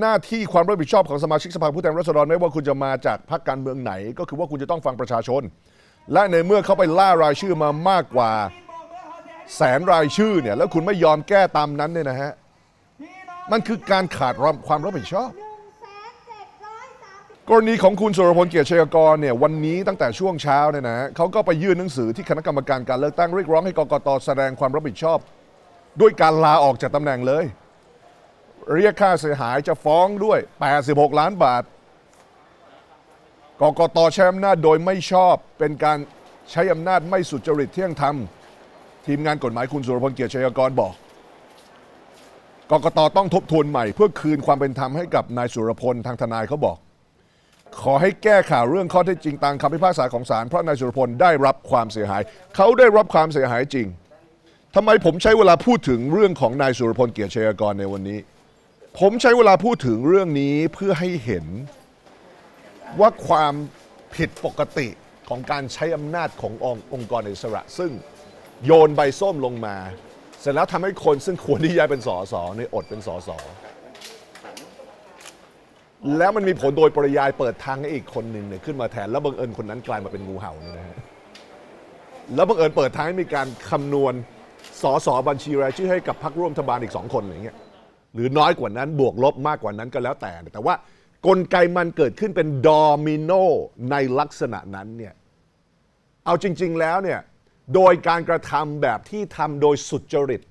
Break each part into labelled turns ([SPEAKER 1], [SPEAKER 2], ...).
[SPEAKER 1] หน้าที่ความรับผิดชอบของสมาชิกสภาผู้แทนราษฎรไม่ว่าคุณจะมาจากพรรคการเมืองไหน ก็คือว่าคุณจะต้องฟังประชาชน และในเมื่อเขาไปล่ารายชื่อมามากกว่าแสนรายชื่อเนี่ยแล้วคุณไม่ยอมแก้ตามนั้นเนี่ยนะฮะมันคือการขาดความรับผิดชอบ กรณีของคุณสุรพลเกียรติชัยกรเนี่ยวันนี้ตั้งแต่ช่วงเช้าเนี่ยนะเขาก็ไปยื่นหนังสือที่คณะกรรมการการเลือกตั้งเรียกร้องให้กกตแสดงความรับผิดชอบ ด้วยการลาออกจากตำแหน่งเลย เรียกค่าเสียหายจะฟ้องด้วย 86 ล้านบาท กกตใช้อำนาจโดยไม่ชอบเป็นการใช้อำนาจไม่สุจริตเที่ยงธรรม ทีมงานกฎหมายคุณสุรพลเกียรติชัยกรบอก กกตต้องทบทวนใหม่ เพื่อคืนความเป็นธรรมให้กับนายสุรพลทางทนายเขาบอก ขอให้แก้ข่าวเรื่องข้อเท็จจริงตามคำพิพากษาของศาลเพราะนายสุรพลได้รับความเสียหาย เขาได้รับความเสียหายจริงทำไมผมใช้เวลาพูดถึงเรื่องของนายสุรพลเกียรติชัยกรในวันนี้ ผมใช้เวลาพูดถึงเรื่องนี้เพื่อให้เห็นว่าความผิดปกติของการใช้อำนาจขององค์องค์กรอิสระ ซึ่งโยนใบส้มลงมา เสร็จแล้วทำให้คนซึ่งควรที่จะเป็นสอสอในยอดเป็นสอสอแล้วมันมีผลโดยปริยายเปิดทางให้อีกคนหนึ่งเนี่ยขึ้นมาแทน แล้วบังเอิญคนนั้นกลายมาเป็นงูเห่าเนี่ยนะฮะแล้วบังเอิญเปิดทางให้มีการคำนวณสอสอบัญชีรายชื่อให้กับพรรคร่วมรัฐบาลอีกสองคนอย่างเงี้ย หรือน้อยกว่านั้นบวกลบมากกว่านั้นก็แล้วแต่ แต่ว่ากลไกมันเกิดขึ้นเป็นดอมิโนในลักษณะนั้นเนี่ยเอาจริง ๆแล้วเนี่ยโดยการกระทำแบบที่ทำโดยสุจริต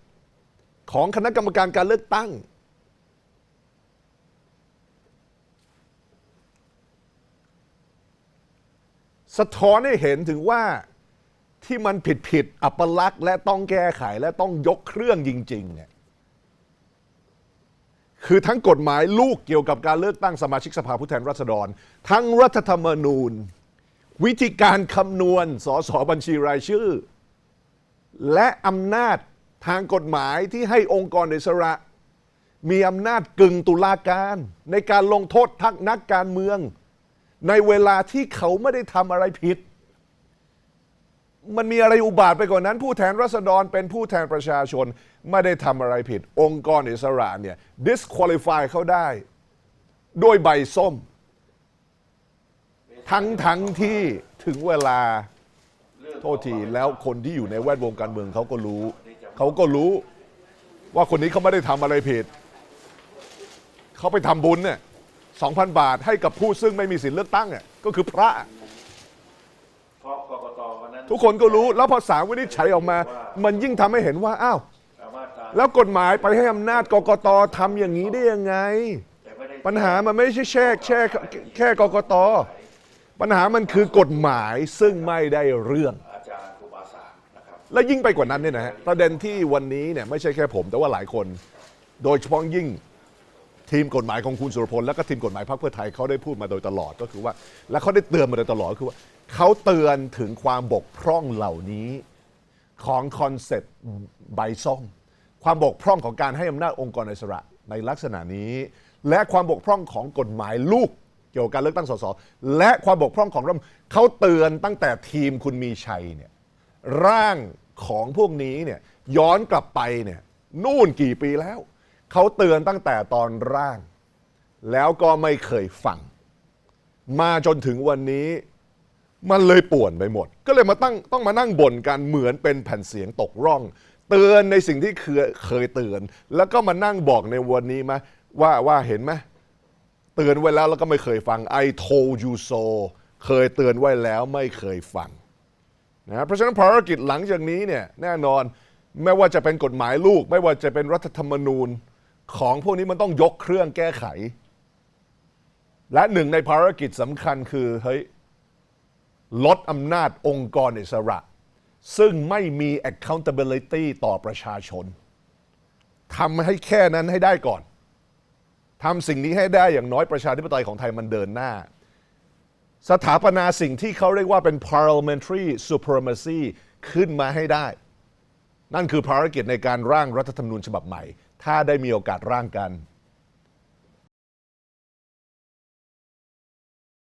[SPEAKER 1] ของคณะกรรมการการเลือกตั้ง สะท้อนให้เห็นถึงว่าที่มันผิดผิดอัปลักษณ์และต้องแก้ไขและต้องยกเครื่องจริงๆเนี่ย คือทั้งกฎหมายลูกเกี่ยวกับการเลือกตั้งสมาชิกสภาผู้แทนราษฎร ทั้งรัฐธรรมนูญ วิธีการคำนวณสสบัญชีรายชื่อ และอำนาจทางกฎหมายที่ให้องค์กรอิสระ มีอำนาจกึ่งตุลาการ ในการลงโทษทักนักการเมือง ในเวลาที่เขาไม่ได้ทำอะไรผิด มันมีอะไรอุบาทไปกว่านั้น ผู้แทนรัษฎรเป็นผู้แทนประชาชน ไม่ได้ทำอะไรผิด องค์กรอิสระเนี่ย disqualify เขาได้ ด้วยใบส้ม ทั้งทั้งที่ถึงเวลาโทษทีแล้วคนที่อยู่ในแวดวงการเมืองเขาก็รู้ เขาก็รู้ว่าคนนี้เขาไม่ได้ทำอะไรผิด เขาไปทำบุญเนี่ยสองพันบาทให้กับผู้ซึ่งไม่มีสิทธิเลือกตั้งเนี่ยก็คือพระ
[SPEAKER 2] เพราะกกตวันนั้น
[SPEAKER 1] ทุกคนก็รู้แล้วพอสารวินิจฉัยออกมา มันยิ่งทำให้เห็นว่าอ้าว
[SPEAKER 2] สามารถตาม
[SPEAKER 1] แล้วกฎหมายไปให้อำนาจกกตทำอย่างนี้ได้ยังไง
[SPEAKER 2] แต่ไม่ได้
[SPEAKER 1] ปัญหามันไม่ใช่แช่แช่แค่กกตปัญหามันคือกฎหมายซึ่งไม่ได้เรื่อง
[SPEAKER 2] อาจารย์ครูบาศาสตร์นะครับ
[SPEAKER 1] และยิ่งไปกว่านั้นเนี่ยนะฮะประเด็นที่วันนี้เนี่ยไม่ใช่แค่ผม แต่ว่าหลายคน โดยเฉพาะยิ่ง ทีมกฎหมายของคุณสุรพลและก็ทีมกฎหมายพรรคเพื่อไทยเขาได้พูดมาโดยตลอดก็คือว่า และเขาได้เตือนมาโดยตลอดคือว่าเขาเตือนถึงความบกพร่องเหล่านี้ของคอนเซปต์ใบส้มความบกพร่องของการให้อำนาจองค์กรอิสระในลักษณะนี้ และความบกพร่องของกฎหมายลูกเกี่ยวกับการเลือกตั้งสสและความบกพร่องของรัฐเขาเตือนตั้งแต่ทีมคุณมีชัยเนี่ยร่างของพวกนี้เนี่ยย้อนกลับไปเนี่ยนู่นกี่ปีแล้ว เขาเตือนตั้งแต่ตอนร่าง แล้วก็ไม่เคยฟัง มาจนถึงวันนี้มันเลยป่วนไปหมด ก็เลยมาตั้งต้องมานั่งบ่นกันเหมือนเป็นแผ่นเสียงตกร่อง เตือนในสิ่งที่เคยเคยเตือน แล้วก็มานั่งบอกในวันนี้มาว่าว่าเห็นไหมเตือนไว้แล้วแล้วก็ไม่เคยฟัง I told you so เคยเตือนไว้แล้วไม่เคยฟังนะเพราะฉะนั้นภารกิจหลังจากนี้เนี่ยแน่นอนไม่ว่าจะเป็นกฎหมายลูก ไม่ว่าจะเป็นรัฐธรรมนูญ ของพวกนี้มันต้องยกเครื่องแก้ไข และหนึ่งในภารกิจสำคัญคือเฮ้ยลดอำนาจองค์กรอิสระ ซึ่งไม่มี accountability ต่อประชาชนทำให้แค่นั้นให้ได้ก่อนทำสิ่งนี้ให้ได้อย่างน้อยประชาธิปไตยของไทยมันเดินหน้า สถาปนาสิ่งที่เขาเรียกว่าเป็น parliamentary supremacy ขึ้นมาให้ได้ นั่นคือภารกิจในการร่างรัฐธรรมนูญฉบับใหม่ ถ้าได้มีโอกาสร่างกัน